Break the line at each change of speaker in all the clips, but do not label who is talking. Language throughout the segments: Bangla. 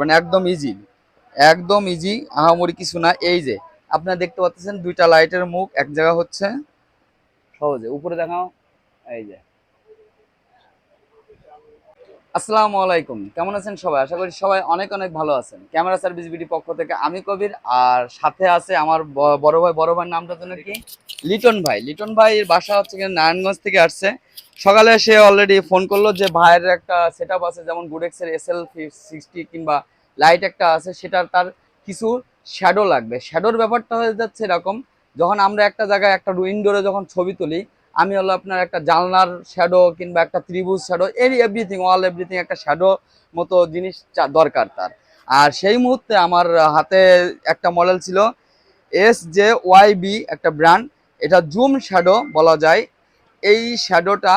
মানে একদম ইজি একদম ইজি আহামরি কিছু না এই যে আপনারা দেখতে পাচ্ছেন দুইটা লাইটের মুখ এক জায়গা হচ্ছে সহজে উপরে দেখাও এই যে আসসালামু আলাইকুম কেমন আছেন সবাই আশা করি সবাই অনেক অনেক ভালো আছেন ক্যামেরা সার্ভিস বিডি পক্ষ থেকে আমি কবির আর সাথে আছে আমার বড় ভাই বড় ভাইয়ের নামটা যেন কি লিটন ভাই লিটন ভাইয়ের বাসা হচ্ছে নারায়ণগঞ্জ থেকে আসছে সকালে সে অলরেডি ফোন করলো যে ভাইয়ের একটা সেট আছে যেমন গুডেক্সের এস এল সিক্সটি কিংবা লাইট একটা আছে সেটার তার কিছু শ্যাডো লাগবে শ্যাডোর ব্যাপারটা হয়ে যাচ্ছে এরকম যখন আমরা একটা জায়গায় একটা উইন্ডোরে যখন ছবি তুলি আমি হলো আপনার একটা জালনার শ্যাডো কিংবা একটা ত্রিভুজ শ্যাডো এর এভরিথিং অল এভরিথিং একটা শ্যাডো মতো জিনিস দরকার তার আর সেই মুহূর্তে আমার হাতে একটা মডেল ছিল এস জে ওয়াই বি একটা ব্র্যান্ড এটা জুম শ্যাডো বলা যায় এই শ্যাডোটা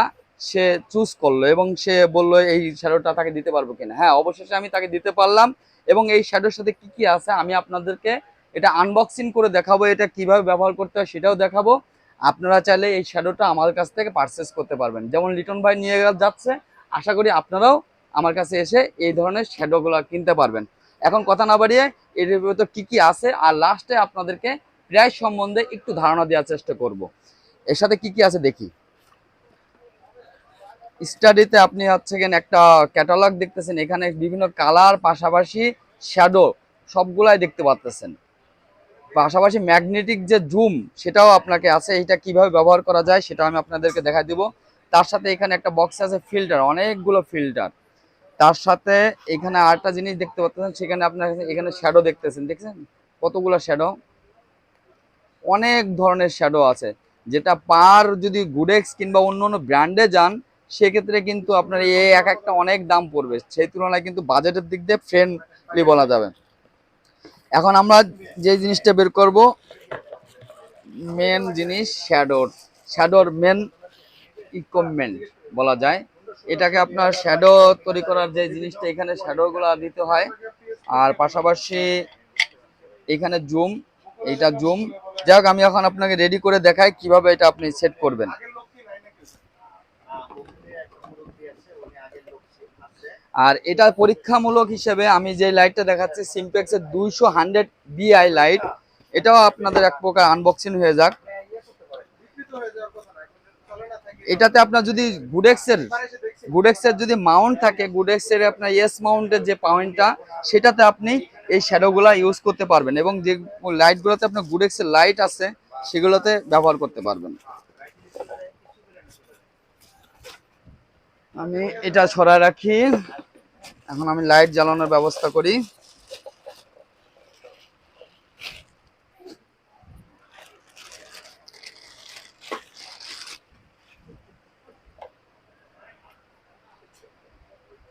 সে চুজ করলো এবং সে বলল এই শ্যাডোটা তাকে দিতে পারবো কিনা হ্যাঁ অবশেষে আমি তাকে দিতে পারলাম এবং এই শ্যাডোর সাথে কি কি আছে আমি আপনাদেরকে এটা আনবক্সিং করে দেখাবো এটা কিভাবে ব্যবহার করতে হয় সেটাও দেখাবো আপনারা চাইলে এই শ্যাডোটা আমার কাছ থেকে পারচেস করতে পারবেন যেমন লিটন ভাই নিয়ে যাচ্ছে আশা করি আপনারাও আমার কাছে এসে এই ধরনের শ্যাডোগুলো কিনতে পারবেন এখন কথা না বাড়িয়ে এর তো কী কী আছে আর লাস্টে আপনাদেরকে প্রায় সম্বন্ধে একটু ধারণা দেওয়ার চেষ্টা করব। এর সাথে কি কি আছে দেখি স্টাডিতে আপনি হচ্ছে একটা ক্যাটালগ দেখতেছেন এখানে বিভিন্ন কালার পাশাপাশি শ্যাডো সবগুলাই দেখতে পাচ্তেছেন পাশাপাশি ম্যাগনেটিক যে জুম সেটাও আপনাকে আছে এটা কিভাবে ব্যবহার করা যায় সেটা আমি আপনাদেরকে দেখা দিব তার সাথে এখানে একটা বক্স আছে ফিল্টার অনেকগুলো ফিল্টার তার সাথে এখানে আরেকটা জিনিস দেখতে পাচ্ছেন সেখানে আপনার এখানে শ্যাডো দেখতেছেন দেখছেন কতগুলো শ্যাডো অনেক ধরনের শ্যাডো আছে যেটা পার যদি গুডেক্স কিংবা অন্য অন্য ব্র্যান্ডে যান সেক্ষেত্রে কিন্তু আপনার এই এক একটা অনেক দাম পড়বে সেই তুলনায় কিন্তু বাজেটের দিক দিয়ে ফ্রেন্ডলি বলা যাবে এখন আমরা যে জিনিসটা বের করব মেন জিনিস শ্যাডোর শ্যাডোর মেন ইকুইপমেন্ট বলা যায় এটাকে আপনার শ্যাডো তৈরি করার যে জিনিসটা এখানে শ্যাডোগুলো দিতে হয় আর পাশাপাশি এখানে জুম এটা জুম যাক আমি এখন আপনাকে রেডি করে দেখাই কিভাবে এটা আপনি সেট করবেন আর এটা পরীক্ষামূলক হিসেবে আমি যে লাইটটা দেখাচ্ছি এর দুইশো হান্ড্রেড বিআই লাইট এটাও আপনাদের এক প্রকার আনবক্সিং হয়ে যাক এটাতে আপনার যদি গুডেক্সের গুডেক্সের যদি মাউন্ট থাকে গুডেক্সের আপনার ইয়েস মাউন্টের যে পাউন্টটা সেটাতে আপনি এই শ্যাডোগুলা ইউজ করতে পারবেন এবং যে লাইটগুলোতে আপনার গুডেক্সের লাইট আছে সেগুলোতে ব্যবহার করতে পারবেন আমি এটা ছড়া রাখি এখন আমি লাইট জ্বালানোর ব্যবস্থা করি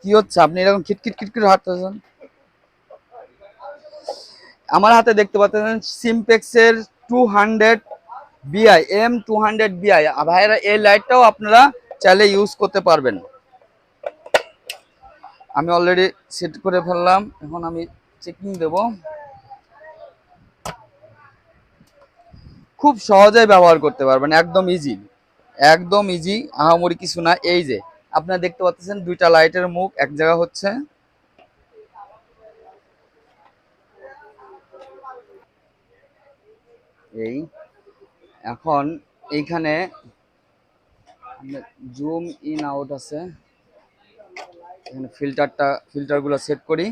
কি হচ্ছে আপনি এরকম খিটকিট খিটখিট হাঁটতেছেন আমার হাতে দেখতে পাচ্ছেন সিমপেক্সের two hundred BI M two hundred BI ভাইয়েরা এই লাইটটাও আপনারা চাইলে ইউজ করতে পারবেন আমি অলরেডি সেট করে ফেললাম এখন আমি চেকিং দেব খুব সহজেই ব্যবহার করতে পারবেন একদম ইজি একদম ইজি আহামরি কিছু না এই যে আপনারা দেখতে পাচ্ছেন দুইটা লাইটের মুখ এক জায়গা হচ্ছে এই এখন এইখানে জুম ইন আউট আছে এখানে ফিল্টারটা ফিল্টারগুলো সেট করি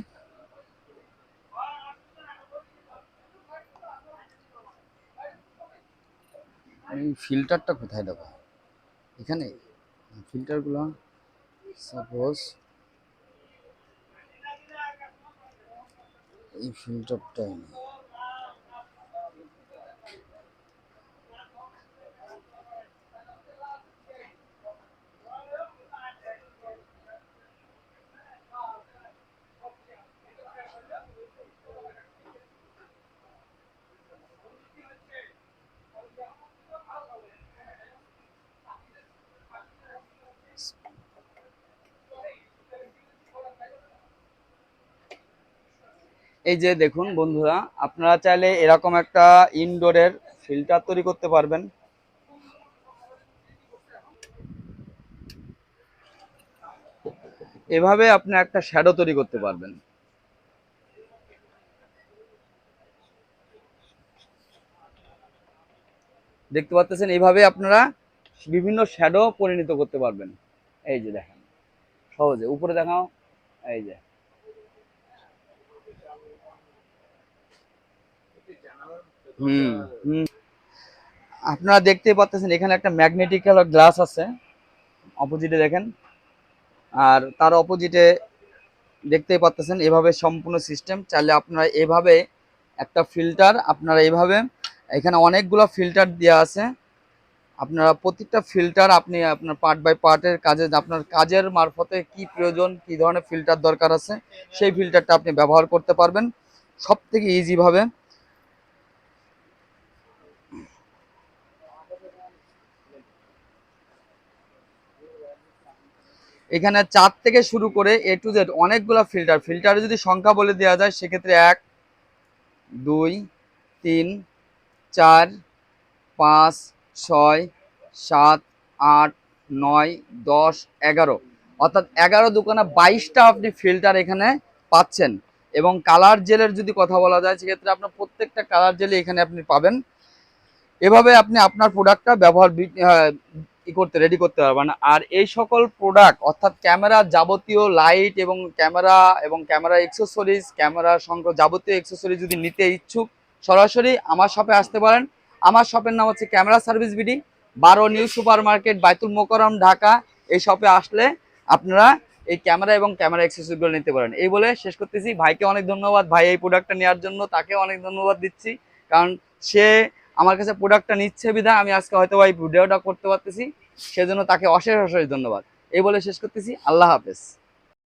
ফিল্টারটা কোথায় দেবো এখানে ফিল্টারগুলো সাপোজ এই ফিল্টারটাই এই যে দেখুন বন্ধুরা আপনারা চাইলে এরকম একটা ইনডোরের ফিল্টার তৈরি করতে পারবেন এভাবে আপনি একটা শ্যাডো তৈরি করতে পারবেন দেখতে পাচ্ছেন এইভাবে আপনারা বিভিন্ন শ্যাডো পরিণত করতে পারবেন এই যে দেখেন সহজে উপরে দেখাও এই যে আপনারা দেখতেই পাচ্ছেন এখানে একটা ম্যাগনেটিক গ্লাস আছে অপোজিটে দেখেন আর তার অপোজিটে দেখতেই পাচ্ছেন এভাবে সম্পূর্ণ সিস্টেম চাইলে আপনারা এভাবে একটা ফিল্টার আপনারা এভাবে এখানে অনেকগুলো ফিল্টার দেওয়া আছে আপনারা প্রতিটা ফিল্টার আপনি আপনার পার্ট বাই পার্টের কাজে আপনার কাজের মারফতে কি প্রয়োজন কি ধরনের ফিল্টার দরকার আছে সেই ফিল্টারটা আপনি ব্যবহার করতে পারবেন সব থেকে ইজিভাবে এখানে চার থেকে শুরু করে এ টু জেড অনেকগুলো ফিল্টার ফিল্টারে যদি সংখ্যা বলে দেওয়া যায় সেক্ষেত্রে এক দুই তিন চার পাঁচ ছয় সাত আট নয় দশ এগারো অর্থাৎ এগারো দোকানে বাইশটা আপনি ফিল্টার এখানে পাচ্ছেন এবং কালার জেলের যদি কথা বলা যায় সেক্ষেত্রে আপনার প্রত্যেকটা কালার জেলে এখানে আপনি পাবেন এভাবে আপনি আপনার প্রোডাক্টটা ব্যবহার ই করতে রেডি করতে পারবেন আর এই সকল প্রোডাক্ট অর্থাৎ ক্যামেরা যাবতীয় লাইট এবং ক্যামেরা এবং ক্যামেরা এক্সেসরিজ ক্যামেরা সংক্রান্ত যাবতীয় এক্সেসরিজ যদি নিতে ইচ্ছুক সরাসরি আমার শপে আসতে পারেন আমার শপের নাম হচ্ছে ক্যামেরা সার্ভিস বিডি বারো new super market Baitul Mukarram Dhaka এই শপে আসলে আপনারা এই ক্যামেরা এবং ক্যামেরা অ্যাক্সেসরিগুলো নিতে পারেন এই বলে শেষ করতেছি ভাইকে অনেক ধন্যবাদ ভাই এই প্রোডাক্টটা নেওয়ার জন্য তাকে অনেক ধন্যবাদ দিচ্ছি কারণ সে আমার কাছে প্রোডাক্টটা নিচ্ছে বিধা আমি আজকে হয়তো এই ভিডিওটা করতে পারতেছি সেজন্য তাকে অশেষ অশেষ ধন্যবাদ এই বলে শেষ করতেছি আল্লাহ হাফেজ